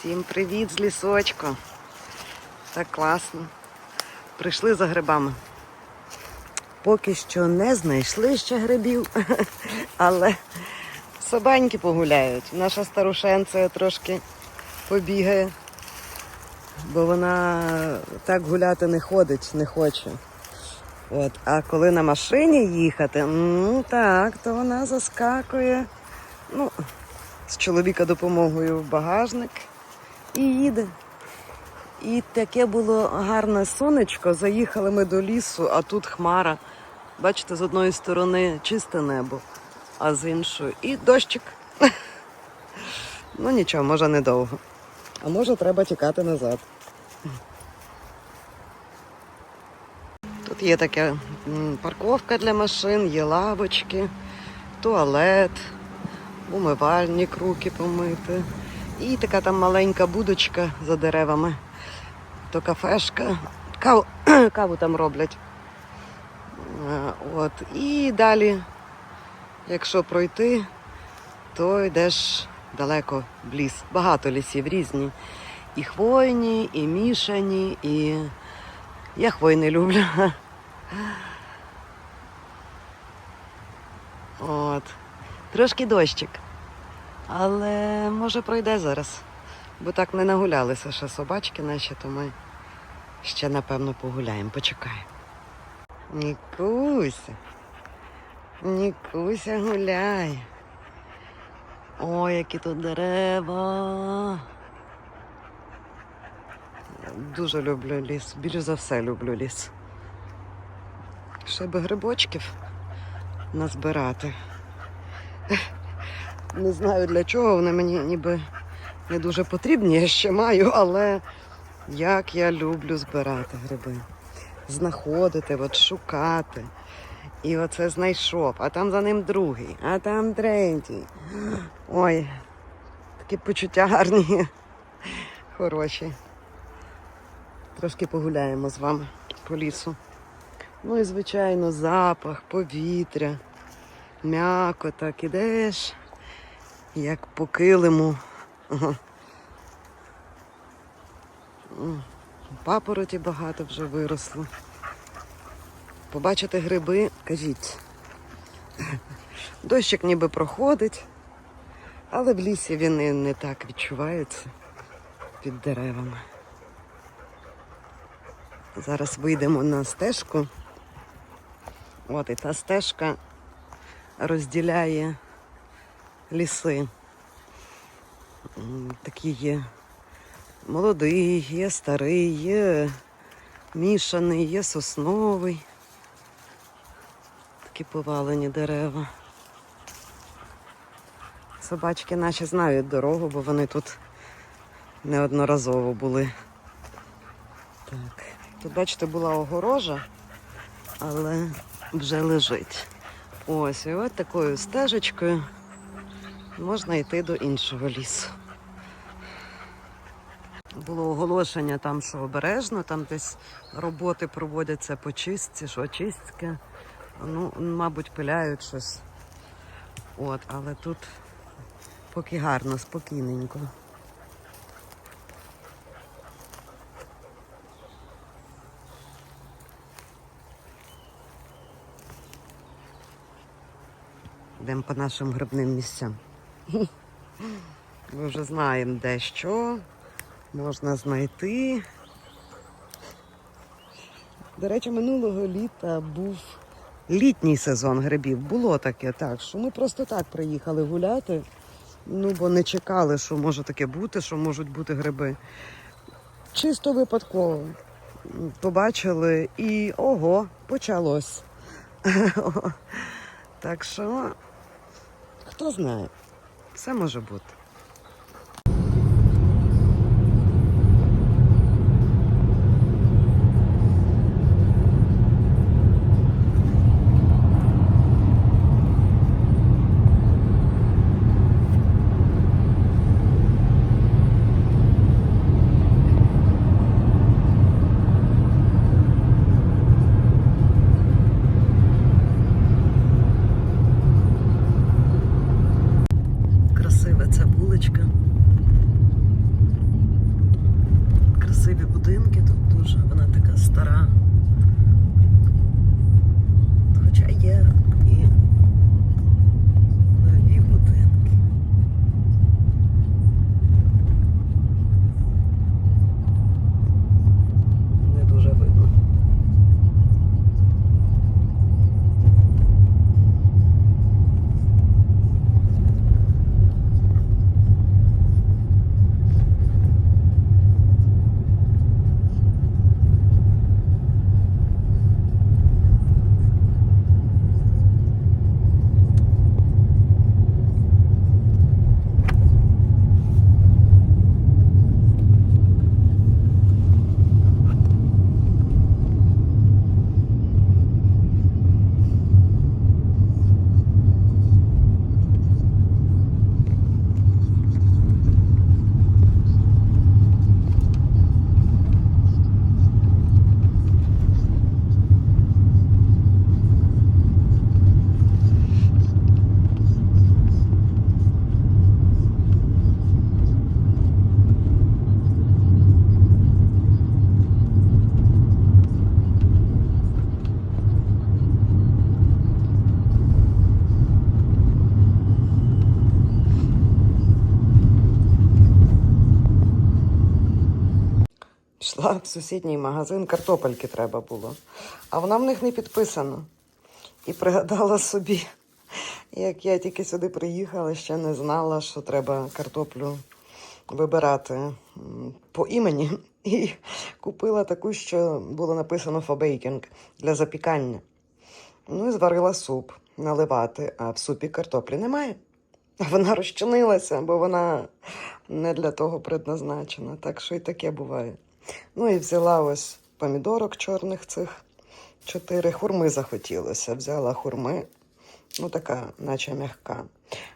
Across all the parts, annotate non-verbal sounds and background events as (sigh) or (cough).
Всім привіт з лісочку. Так класно. Прийшли за грибами. Поки що не знайшли ще грибів, (laughs) але собаньки погуляють. Наша старушенця трошки побігає, бо вона так гуляти не ходить, не хоче. От. А коли на машині їхати, ну так, то вона заскакує. Ну, з чоловіка допомогою в багажник і їде. І таке було гарне сонечко. Заїхали ми до лісу, а тут хмара. Бачите, з одної сторони чисте небо, а з іншої і дощик. Ну нічого, може недовго. А може треба тікати назад. Тут є така парковка для машин, є лавочки, туалет, умивальник, руки помити. І така там маленька будочка за деревами. То кафешка. Каву, (clears throat) каву там роблять. Е, От. І далі, якщо пройти, то йдеш далеко в ліс. Багато лісів різні. І хвойні, і мішані, і я хвойний люблю. (laughs) От. Трошки дощик. Але може пройде зараз. Бо так не нагулялися ще собачки наші, то ми ще напевно погуляємо. Почекаємо. Нікуся. Нікуся гуляє. Ой, які тут дерева. Дуже люблю ліс. Більш за все люблю ліс. Ще би грибочків назбирати. Не знаю для чого вони мені ніби не дуже потрібні, я ще маю, але як я люблю збирати гриби. Знаходити, от шукати. І оце знайшов, а там за ним другий, а там третій. Ой, такі почуття гарні, хороші. Трошки погуляємо з вами по лісу. Ну і, звичайно, запах, повітря, м'яко так ідеш, як по килиму. Папороті багато вже виросло. Побачите гриби, кажіть. Дощик ніби проходить, але в лісі він і не так відчувається під деревами. Зараз вийдемо на стежку. От і та стежка розділяє ліси. Такі є молодий, є старий, є мішаний, є сосновий. Такі повалені дерева. Собачки наші знають дорогу, бо вони тут неодноразово були. Так. Тут, бачите, була огорожа, але вже лежить. Ось, і от такою стежечкою можна йти до іншого лісу. Було оголошення там, що обережно, там десь роботи проводяться по чистці, що чистки. Ну, мабуть, пиляють щось. От, але тут поки гарно, спокійненько. Йдемо по нашим грибним місцям. (laughs) Ми вже знаємо, де що можна знайти. До речі, минулого літа був літній сезон грибів. Було таке, так, що ми просто так приїхали гуляти. Ну, бо не чекали, що може таке бути, що можуть бути гриби. Чисто випадково побачили і ого, почалось. (laughs) Так що, хто знає, все може бути. Пішла в сусідній магазин, картопельки треба було. А вона в них не підписана. І пригадала собі, як я тільки сюди приїхала, ще не знала, що треба картоплю вибирати по імені. І купила таку, що було написано фабейкінг для запікання. Ну і зварила суп наливати, а в супі картоплі немає. Вона розчинилася, бо вона не для того предназначена. Так що і таке буває. Ну і взяла ось помідорок чорних цих чотири. Хурми захотілося. Взяла хурми, ну така, наче м'яка.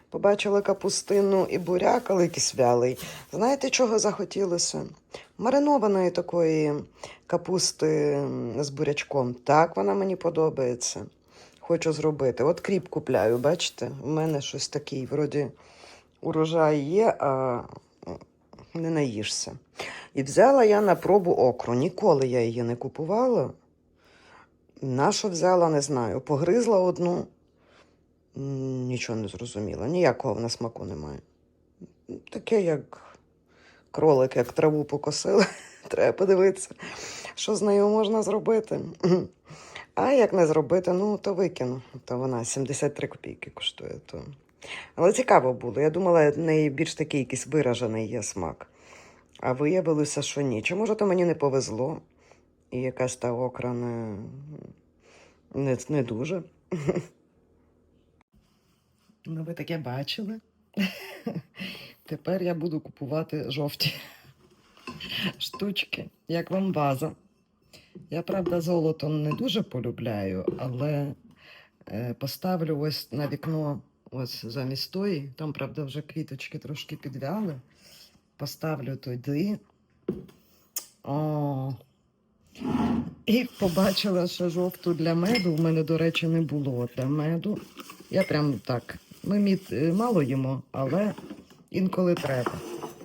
Побачила капустину і буряк, але якийсь вялий. Знаєте, чого захотілося? Маринованої такої капусти з бурячком. Так вона мені подобається. Хочу зробити. От кріп купляю, бачите? У мене щось такий, вроді урожай є, а не наїшся. І взяла я на пробу окру. Ніколи я її не купувала. Нащо взяла, не знаю. Погризла одну. Нічого не зрозуміла. Ніякого вона смаку немає. Таке, як кролик, як траву покосили. (laughs) Треба подивитися, що з нею можна зробити. (clears throat) А як не зробити, ну то викину. То вона 73 копійки коштує. То. Але цікаво було. Я думала, в неї більш такий якийсь виражений є смак. А виявилося, що ні. Чи може то мені не повезло, і якась та окра не, не, не дуже. (laughs) Ну, ви таке бачили. (laughs) Тепер я буду купувати жовті (laughs) штучки, як вам ваза. Я, правда, золото не дуже полюбляю, але е, поставлю ось на вікно, ось замість тої. Там, правда, вже квіточки трошки підвяли. Поставлю туди. О. І побачила, що жовту для меду. У мене, до речі, не було для меду. Я прям так. Ми мід е, мало їмо, але інколи треба.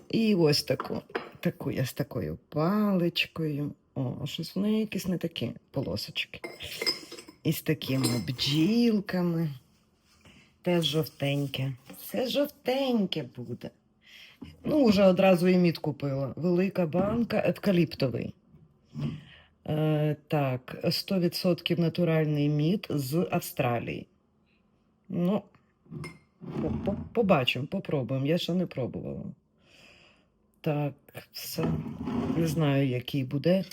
І ось таку. Таку я з такою паличкою. О, щось в якісь не такі полосочки. І з такими бджілками. Теж жовтеньке. Все жовтеньке буде. Ну, вже одразу і мід купила. Велика банка, евкаліптовий. Е, так, 100% натуральний мід з Австралії. Ну, по- по- побачимо, попробуємо. Я ще не пробувала. Так, все. Не знаю, який буде.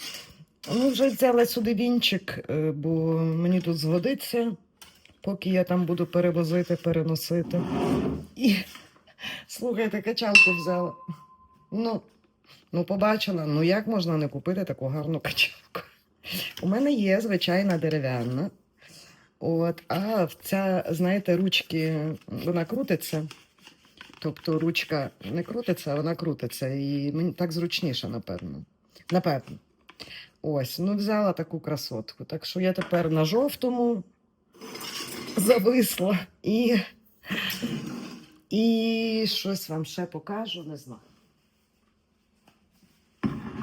Ну, вже взяла сюди вінчик, е, бо мені тут згодиться, поки я там буду перевозити, переносити. І слухайте, качалку взяла. Ну, ну, побачила, ну як можна не купити таку гарну качалку? У мене є звичайна дерев'яна. От, а ця, знаєте, ручки, вона крутиться. Тобто ручка не крутиться, а вона крутиться. І мені так зручніше, напевно. Напевно. Ось, ну взяла таку красотку. Так що я тепер на жовтому зависла і, і щось вам ще покажу, не знаю.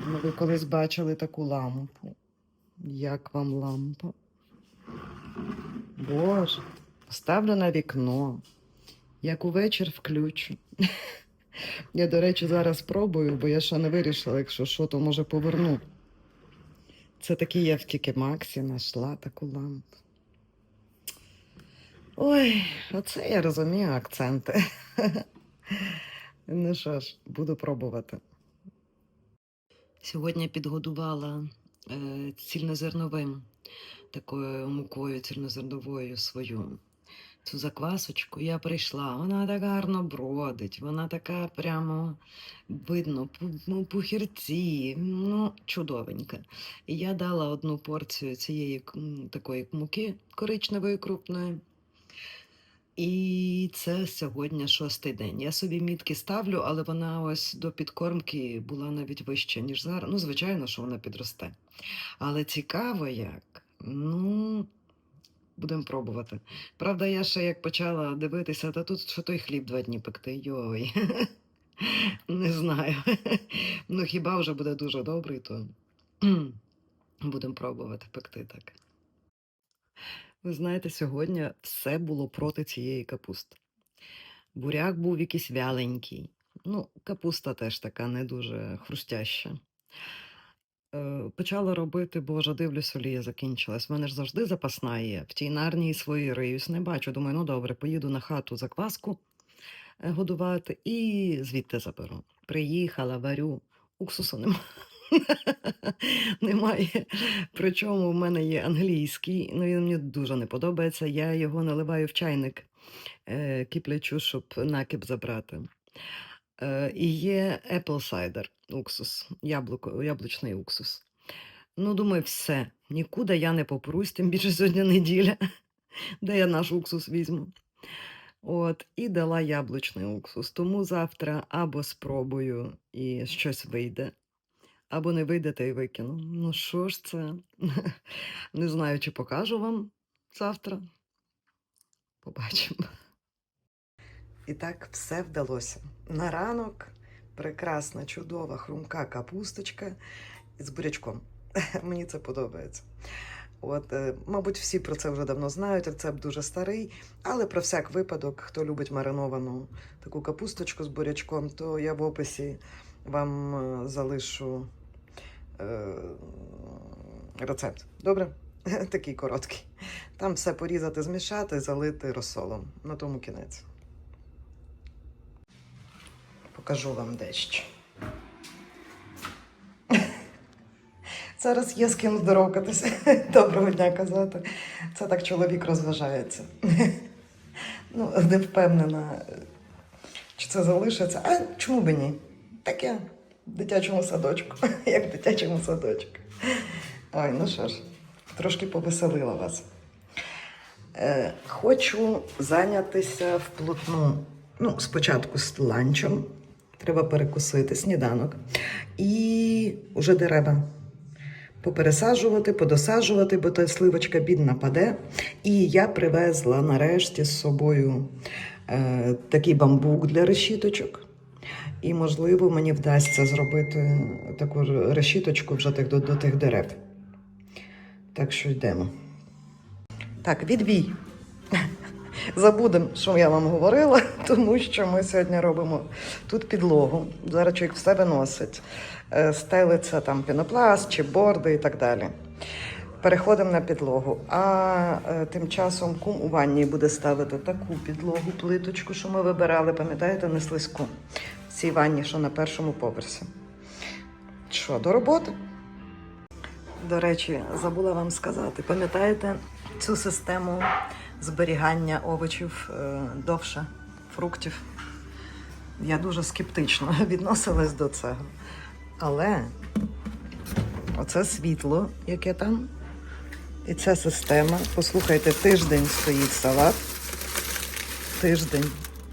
Ну, ви колись бачили таку лампу. Як вам лампа? Боже, ставлю на вікно. Як увечір включу. (laughs) Я, до речі, зараз пробую, бо я ще не вирішила, якщо що, то може поверну. Це такі я в тільки Максі знайшла таку лампу. Ой, оце я розумію акценти. Ну що ж, буду пробувати. Сьогодні підгодувала е, цільнозерновим такою мукою цільнозерновою свою цю заквасочку. Я прийшла, вона так гарно бродить, вона така прямо видно, ну, пухірці, ну, чудовенька. І я дала одну порцію цієї такої муки коричневої крупної. І це сьогодні шостий день. Я собі мітки ставлю, але вона ось до підкормки була навіть вища, ніж зараз. Ну, звичайно, що вона підросте. Але цікаво як. Ну, будемо пробувати. Правда, я ще як почала дивитися, та тут що той хліб два дні пекти. Йой. (laughs) Не знаю. Ну, хіба вже буде дуже добрий, то (clears throat) будемо пробувати пекти так. Ви знаєте, сьогодні все було проти цієї капусти. Буряк був якийсь вяленький. Ну, капуста теж така не дуже хрустяща. Е, Почала робити, бо вже дивлюсь, олія закінчилась. В мене ж завжди запасна є. В тій нарнії свої риюсь, не бачу. Думаю, ну добре, поїду на хату закваску е, годувати і звідти заберу. Приїхала, варю, уксусу немає. (laughs) Немає. Причому в мене є англійський, ну він мені дуже не подобається. Я його наливаю в чайник, е, киплячу, щоб накип забрати. Е, і є apple cider, уксус, яблуко, яблучний уксус. Ну, думаю, все, нікуди я не попрусь, тим більше сьогодні неділя, (laughs) де я наш уксус візьму. От, і дала яблучний уксус. Тому завтра або спробую і щось вийде, або не вийде, та й викину. Ну, що ж це? (laughs) Не знаю, чи покажу вам завтра. Побачимо. І так все вдалося. На ранок прекрасна, чудова, хрумка капусточка з бурячком. (laughs) Мені це подобається. От, е, мабуть, всі про це вже давно знають. Рецепт дуже старий, але про всяк випадок, хто любить мариновану таку капусточку з бурячком, то я в описі вам е, залишу е, рецепт. Добре? (laughs) Такий короткий. Там все порізати, змішати, залити розсолом. На тому кінець. Покажу вам дещо. (laughs) Зараз є з ким здоровкатися. (laughs) Доброго дня казати. Це так чоловік розважається. Ну, не впевнена, чи це залишиться. А чому б ні? Таке в дитячому садочку, (laughs) як в дитячому садочку. Ой, ну що ж, трошки повеселила вас. Е, хочу зайнятися вплотну. Ну, спочатку з ланчем. Треба перекусити сніданок. І вже дерева попересаджувати, подосаджувати, бо та сливочка бідна паде. І я привезла нарешті з собою е, такий бамбук для решіточок. І, можливо, мені вдасться зробити таку решіточку вже до, до тих дерев. Так що йдемо. Так, відбій. (laughs) Забудемо, що я вам говорила, (laughs) тому що ми сьогодні робимо тут підлогу. Зараз чоловік все виносить. Е, Стелиться там пінопласт чи борди і так далі. Переходимо на підлогу. А е, тим часом кум у ванні буде ставити таку підлогу, плиточку, що ми вибирали, пам'ятаєте, не слизьку. Цій ванні, що на першому поверсі. Що, до роботи? До речі, забула вам сказати, пам'ятаєте цю систему зберігання овочів е, довше, фруктів? Я дуже скептично (laughs) відносилась до цього. Але оце світло, яке там, і ця система. Послухайте, тиждень стоїть салат. Тиждень.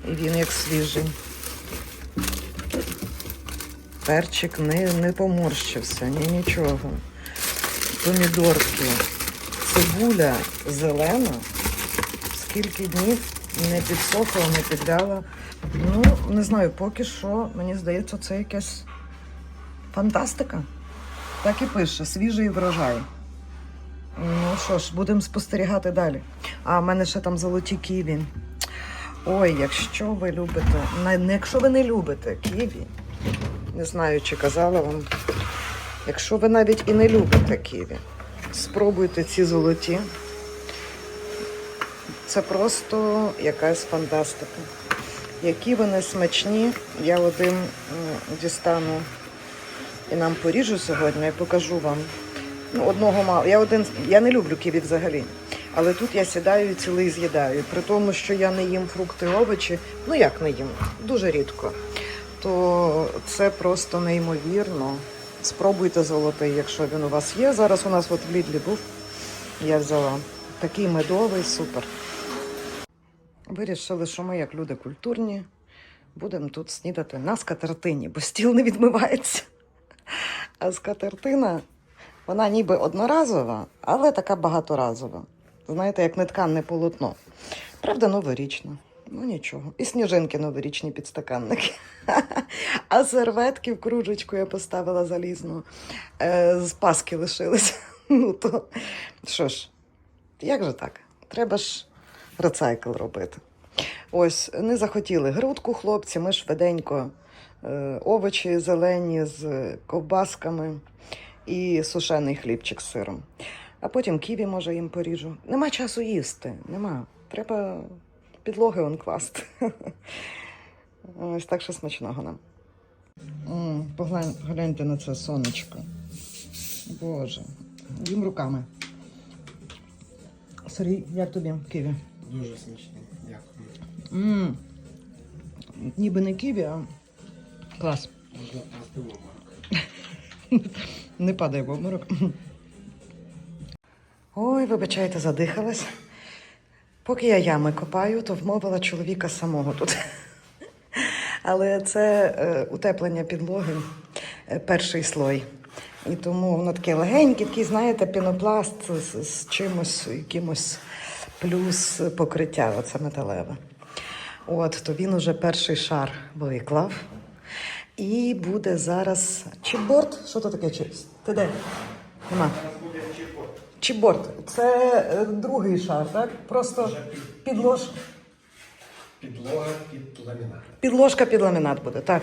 І він як свіжий. Перчик не, не поморщився, ні нічого. Помідорки, цибуля зелена. Скільки днів не підсохла, не підляла. Ну, не знаю, поки що, мені здається, це якась фантастика. Так і пише, свіжий врожай. Ну що ж, будемо спостерігати далі. А в мене ще там золоті ківі. Ой, якщо ви любите, якщо ви не любите ківі, не знаю, чи казала вам. Якщо ви навіть і не любите ківі, спробуйте ці золоті. Це просто якась фантастика. Які вони смачні. Я один дістану і нам поріжу сьогодні і покажу вам. Ну, одного мало. Я один я не люблю ківі взагалі. Але тут я сідаю і цілий з'їдаю. При тому, що я не їм фрукти, овочі, ну як не їм, дуже рідко. То це просто неймовірно. Спробуйте золотий, якщо він у вас є. Зараз у нас от в Лідлі був. Я взяла. Такий медовий, супер. Вирішили, що ми, як люди культурні, будемо тут снідати на скатертині, бо стіл не відмивається. А скатертина, вона ніби одноразова, але така багаторазова. Знаєте, як нетканне полотно. Правда, новорічна. Ну нічого. І сніжинки новорічні підстаканники. (laughs) А серветки в кружечку я поставила залізну. Е, з паски лишилися. (laughs) Ну то що ж, як же так? Треба ж рецайкл робити. Ось, не захотіли грудку хлопці, ми швиденько е, овочі зелені з ковбасками і сушений хлібчик з сиром. А потім ківі, може, їм поріжу. Нема часу їсти, нема. Треба підлоги он класти. (laughs) Ось так що смачного нам. Погляньте на це сонечко. Боже. Їм руками. Сергій, як тобі ківі? Дуже смачно. Дякую. Мм. Ніби не ківі, а клас. Можна пасти в обморок. (laughs) Не падай в обморок. Ой, вибачайте, задихалась. Поки я ями копаю, то вмовила чоловіка самого тут. (laughs) Але це е, утеплення підлоги, е, перший слой. І тому воно таке легеньке, такий, знаєте, пінопласт з, з чимось, якимось плюс покриття, оце металеве. От, то він уже перший шар виклав. І буде зараз чіпборд. Що то таке? Ти де? Нема. Чіпборд. Це е, другий шар, так? Просто підлож... Підлога під ламінат. підложка під ламінат буде, так.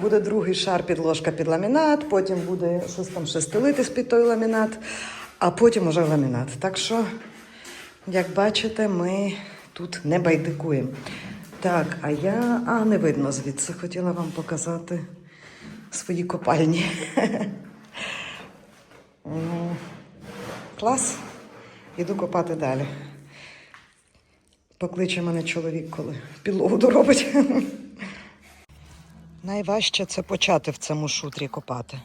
Буде другий шар підложка під ламінат, потім буде щось там ще під той ламінат, а потім уже ламінат. Так що, як бачите, ми тут не байдикуємо. Так, а я. А, не видно звідси. Хотіла вам показати свої копальні. (laughs) Клас. Іду копати далі. Покличе мене чоловік, коли підлогу доробить. Найважче це почати в цьому шутрі копати.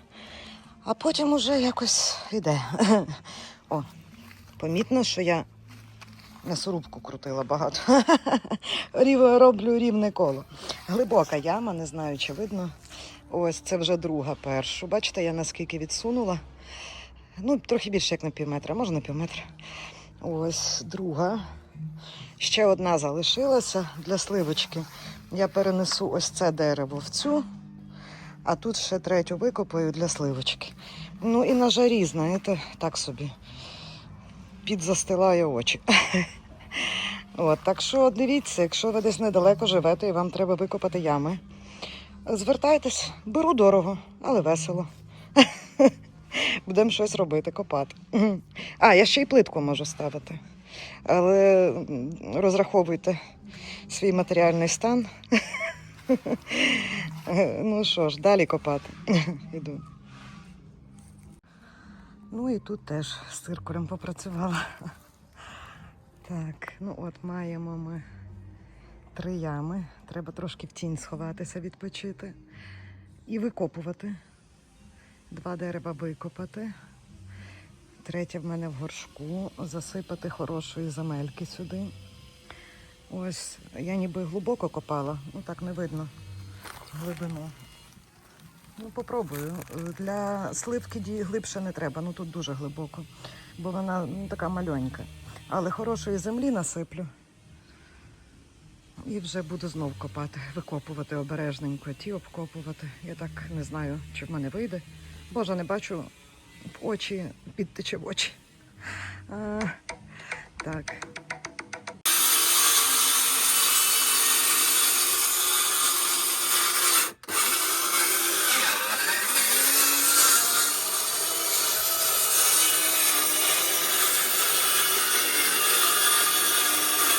А потім уже якось йде. О, помітно, що я м'ясорубку крутила багато. Рів- Роблю рівне коло. Глибока яма, не знаю, чи видно. Ось це вже друга першу. Бачите, я наскільки відсунула. Ну, трохи більше, як на пів метра, може на пів метра. Ось друга. Ще одна залишилася для сливочки. Я перенесу ось це дерево в цю, а тут ще третю викопаю для сливочки. Ну і на жарі, знаєте, так собі. Підзастилає очі. (laughs) От, так що дивіться, якщо ви десь недалеко живете і вам треба викопати ями, звертайтесь, беру дорого, але весело. (laughs) Будемо щось робити, копати. А, я ще й плитку можу ставити. Але розраховуйте свій матеріальний стан. Ну що ж, далі копати. Іду. Ну і тут теж з циркулем попрацювала. Так, ну от маємо ми три ями. Треба трошки в тінь сховатися, відпочити і викопувати. Два дерева викопати. Третє в мене в горшку. Засипати хорошої замельки сюди. Ось я ніби глибоко копала, ну так не видно глибину. Ну, попробую. Для сливки ді- глибше не треба, ну тут дуже глибоко, бо вона ну, така маленька. Але хорошої землі насиплю. І вже буду знов копати, викопувати обережненько, ті обкопувати. Я так не знаю, чи в мене вийде. Боже, не бачу очі, підтече в очі. А, так.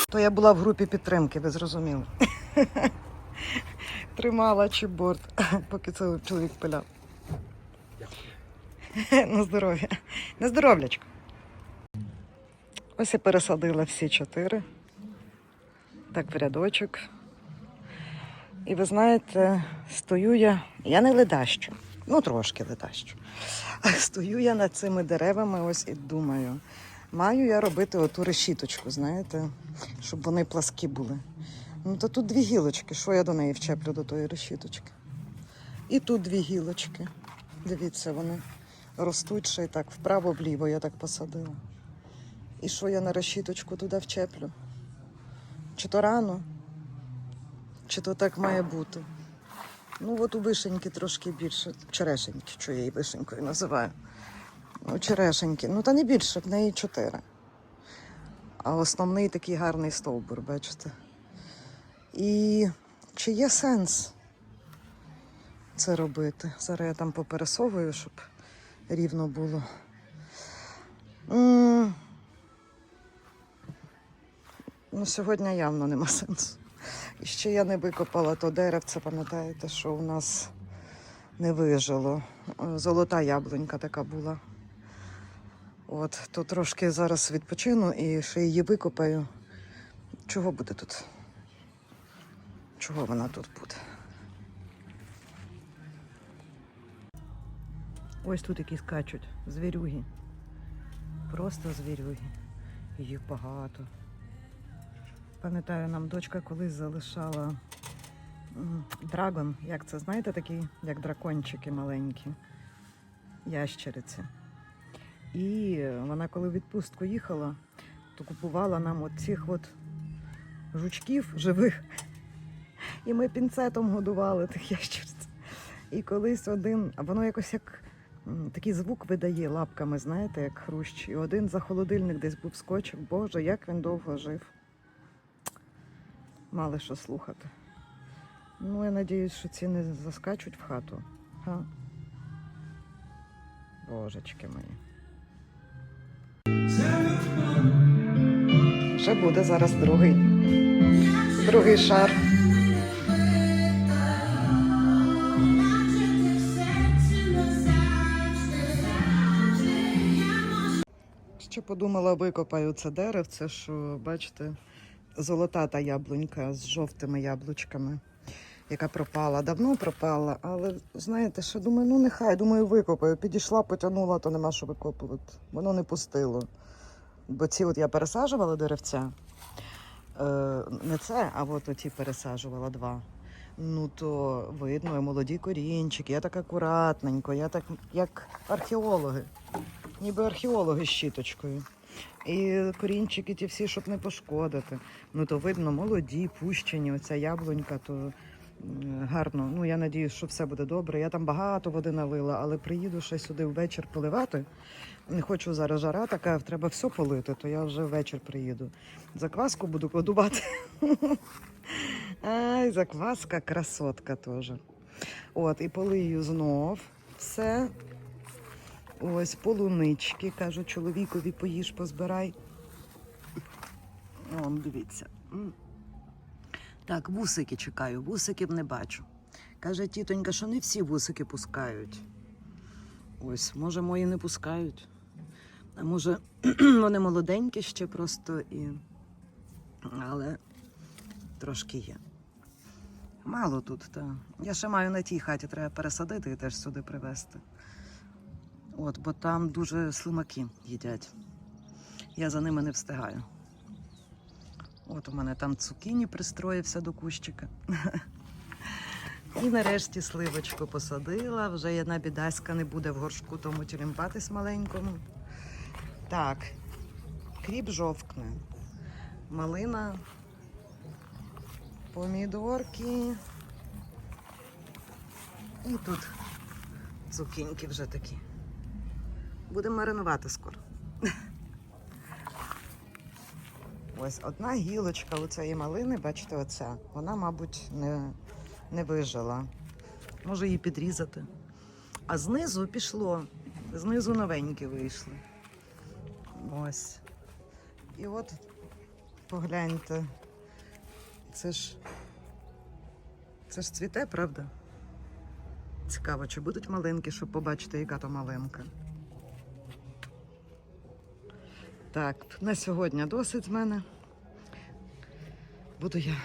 То я була в групі підтримки, ви зрозуміли. (laughs) Тримала чіборд, поки це чоловік пиляв. (laughs) На здоров'я. На здоров'ячко. Ось я пересадила всі чотири. Так, в рядочок. І ви знаєте, стою я. Я не ледащу, ну трошки ледащу. А (laughs) стою я над цими деревами ось і думаю, маю я робити оту решіточку, знаєте, щоб вони пласкі були. Ну то тут дві гілочки. Що я до неї вчеплю до тої решіточки? І тут дві гілочки. Дивіться, вони ростуть ще й так вправо-вліво, я так посадила. І що я на решіточку туди вчеплю? Чи то рано, чи то так має бути? Ну, от у вишеньки трошки більше. Черешеньки, що я її вишенькою називаю. Ну, черешеньки. Ну, та не більше, в неї чотири. А основний такий гарний стовбур, бачите. І чи є сенс це робити? Зараз я там попересовую, щоб рівно було. Ну, сьогодні явно нема сенсу. І ще я не викопала то деревце, пам'ятаєте, що у нас не вижило. Е, Золота яблунька така була. От, то трошки зараз відпочину і ще її викопаю. Чого буде тут? Чого вона тут буде? Ось тут які скачуть. Звірюги. Просто звірюги. Їх багато. Пам'ятаю, нам дочка колись залишала драгон. Як це, знаєте, такі, як дракончики маленькі, ящериці. І вона, коли в відпустку їхала, то купувала нам от цих от жучків живих. І ми пінцетом годували тих ящериць. І колись один, а воно якось як такий звук видає лапками, знаєте, як хрущ. І один за холодильник десь був скочив. Боже, як він довго жив. Мали що слухати. Ну, я надіюсь, що ці не заскачуть в хату. Га? Божечки мої. Ще буде зараз другий. Другий шар. Ще подумала, викопаю це деревце, що, бачите, золота та яблунька з жовтими яблучками, яка пропала. Давно пропала, але знаєте, що думаю, ну нехай, думаю, викопаю. Підійшла, потягнула, то нема що викопувати. Воно не пустило. Бо ці от я пересаджувала деревця. Е, не це, а от оті пересаджувала два. Ну то видно, молоді корінчики, я так акуратненько, я так як археологи. Ніби археологи щіточкою. І корінчики ті всі, щоб не пошкодити. Ну то видно, молоді, пущені, оця яблунька, то гарно. Ну я надіюсь, що все буде добре. Я там багато води налила, але приїду ще сюди ввечір поливати. Не хочу зараз жара така, треба все полити, то я вже ввечір приїду. Закваску буду подувати. (laughs) Ай, закваска красотка теж. От, і полию знов все. Ось полунички, кажу, чоловікові поїж, позбирай. Вон, дивіться. Так, вусики чекаю, вусиків не бачу. Каже тітонька, що не всі вусики пускають. Ось, може, мої не пускають. А може, (clears throat) вони молоденькі ще просто і. Але трошки є. Мало тут, так. Я ще маю на тій хаті, треба пересадити і теж сюди привезти. От, бо там дуже слимаки їдять. Я за ними не встигаю. От у мене там цукіні пристроївся до кущика. І нарешті сливочку посадила. Вже одна бідаська не буде в горшку, тому тюлімпатись маленькому. Так, кріп жовкне. Малина, помідорки. І тут цукіньки вже такі. Будемо маринувати скоро. Ось одна гілочка у цієї малини, бачите, оця, вона, мабуть, не, не вижила. Може її підрізати. А знизу пішло. Знизу новенькі вийшли. Ось. І от погляньте. Це ж. Це ж цвіте, правда? Цікаво, чи будуть малинки, щоб побачити, яка то малинка. Так, на сьогодні досить з мене. Буду я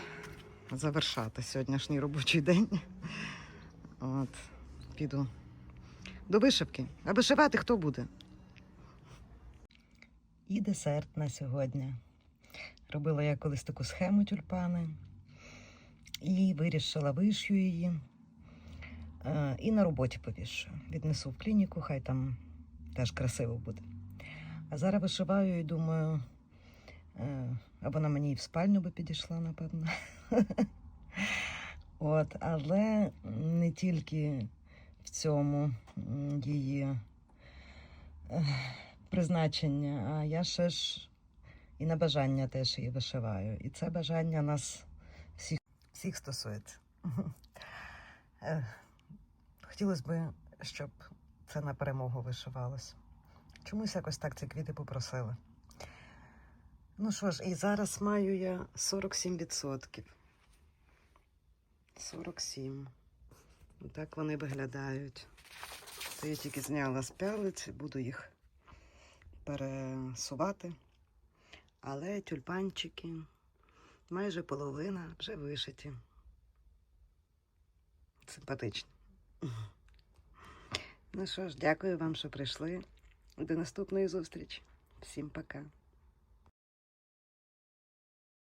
завершати сьогоднішній робочий день. От, піду до вишивки. А вишивати хто буде? І десерт на сьогодні. Робила я колись таку схему тюльпани і вирішила вишью її. Е, І на роботі повішу. Віднесу в клініку, хай там теж красиво буде. А зараз вишиваю і думаю, е, або на мені і в спальню би підійшла, напевно. (laughs) От, але не тільки в цьому її е, призначення, а я ще ж і на бажання теж її вишиваю. І це бажання нас всіх, всіх стосується. (laughs) Е, Хотілося б, щоб це на перемогу вишивалось. Чомусь якось так ці квіти попросили. Ну що ж, і зараз маю я 47%. 47. Так вони виглядають. Це я тільки зняла з пялиці, буду їх пересувати. Але тюльпанчики майже половина вже вишиті. Симпатичні. Ну що ж, дякую вам, що прийшли. До наступної зустрічі. Всім пока.